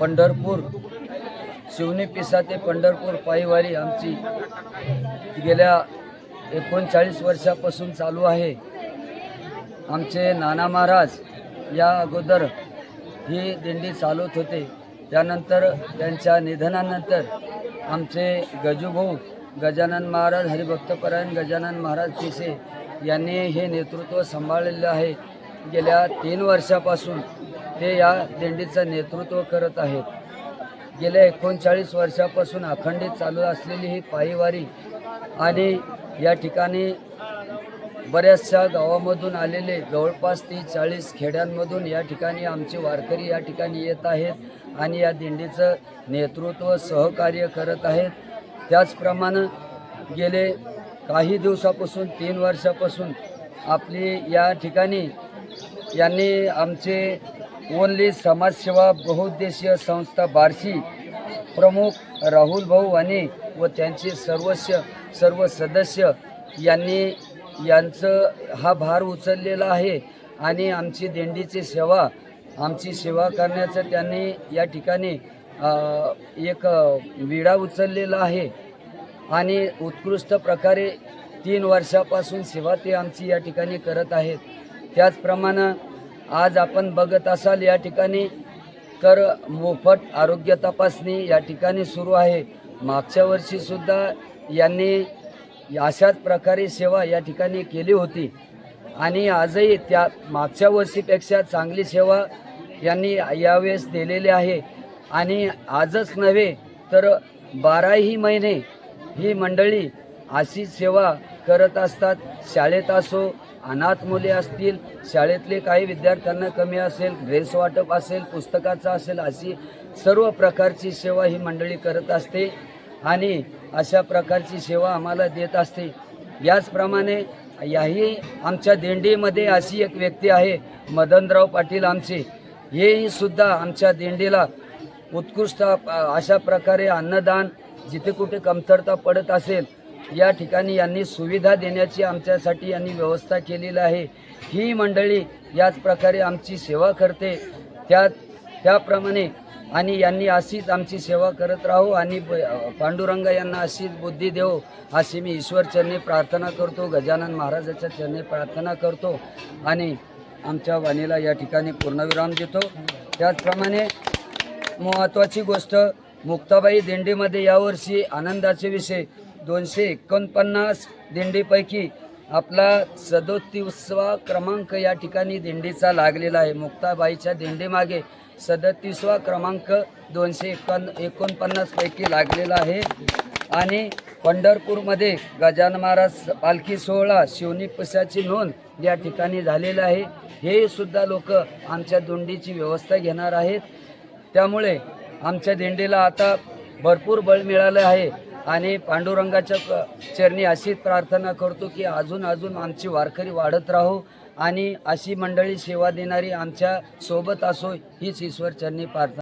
पंढरपूर शिवनी पिसा ते पंढरपूर पायीवारी आमची गेल्या एकोणचाळीस वर्षापासून चालू आहे. आमचे नाना महाराज या अगोदर ही दिंडी चालवत होते. त्यानंतर त्यांच्या निधनानंतर आमचे गजूभाऊ गजानन महाराज हरिभक्तपरायण गजानन महाराज पिसे यांनी हे नेतृत्व सांभाळलेलं आहे. गेल्या तीन वर्षापासून ते या दिंडीचं नेतृत्व करत आहेत. गेल्या एकोणचाळीस वर्षापासून अखंडित चालू असलेली ही पायीवारी आणि या ठिकाणी बऱ्याचशा गावामधून आलेले जवळपास तीस चाळीस खेड्यांमधून या ठिकाणी आमचे वारकरी या ठिकाणी येत आहेत आणि या दिंडीचं नेतृत्व सहकार्य करत आहेत. त्याचप्रमाणे गेले काही दिवसापासून तीन वर्षापासून आपली या ठिकाणी यांनी आमचे ओनली समाजसेवा बहुउद्देशीय संस्था बार्शी प्रमुख राहुल भाऊ आणि व त्यांचे सर्वस्व सर्व सदस्य यांनी यांचं हा भार उचललेला आहे आणि आमची दिंडीची सेवा आमची सेवा करण्याचं त्यांनी या ठिकाणी एक विडा उचललेला आहे. आणि उत्कृष्ट प्रकारे तीन वर्षापासून सेवा ते आमची या ठिकाणी करत आहेत. त्याचप्रमाणे आज आपण बघत असाल या ठिकाणी तर मोफत आरोग्य तपासणी या ठिकाणी सुरू आहे. मागच्या वर्षीसुद्धा यांनी अशाच प्रकारे सेवा या ठिकाणी केली होती. आणि आजही त्या मागच्या वर्षीपेक्षा चांगली सेवा यांनी यावेळेस दिलेली आहे. आणि आजच नव्हे तर बाराही महिने ही मंडळी अशी सेवा करत असतात. शाळेत असो अनाथ मुले असतील शाळेतले काही विद्यार्थ्यांना कमी असेल ड्रेस वाटप असेल पुस्तकाचं असेल अशी सर्व प्रकारची सेवा ही मंडळी करत असते आणि अशा प्रकारची सेवा आम्हाला देत असते. याचप्रमाणे याही आमच्या दिंडीमध्ये अशी एक व्यक्ती आहे मदनराव पाटील आमचे. हेही सुद्धा आमच्या दिंडीला उत्कृष्ट अशा प्रकारे अन्नदान जिथे कुठे कमतरता पडत असेल या ठिकाणी यांनी सुविधा देण्याची आमच्यासाठी यांनी व्यवस्था केलेली आहे. ही मंडळी याच प्रकारे आमची सेवा करते. त्या त्याप्रमाणे आणि यांनी अशीच आमची सेवा करत राहू आणि पांडुरंग यांना अशीच बुद्धी देऊ अशी मी ईश्वर चरणी प्रार्थना करतो. गजानन महाराजाच्या चरणी प्रार्थना करतो आणि आमच्या वाणीला या ठिकाणी पूर्णविराम देतो. त्याचप्रमाणे महत्त्वाची गोष्ट मुक्ताबाई दिंडीमध्ये यावर्षी आनंदाचे विषय. दोनशे एकोणपन्नास दिंडीपैकी आपला सदोतीसवा क्रमांक या ठिकाणी दिंडीचा लागलेला आहे. मुक्ताबाईच्या दिंडीमागे सदतीसवा क्रमांक दोनशे एकोण एकोणपन्नासपैकी लागलेला आहे. आणि पंढरपूरमध्ये गजान महाराज पालखी सोहळा शिवनी पशाची नोंद या ठिकाणी झालेला आहे. हे सुद्धा लोक आमच्या दिंडीची व्यवस्था घेणार आहेत. त्यामुळे आमच्या दिंडीला आता भरपूर बळ मिळालं आहे आणि पांडुरंगाच्या प- चरणी अशीच प्रार्थना करतो की अजून अजून आमची वारकरी वाढत राहो आणि अशी मंडळी सेवा देणारी आमच्यासोबत असो हीच ईश्वर चरणी प्रार्थना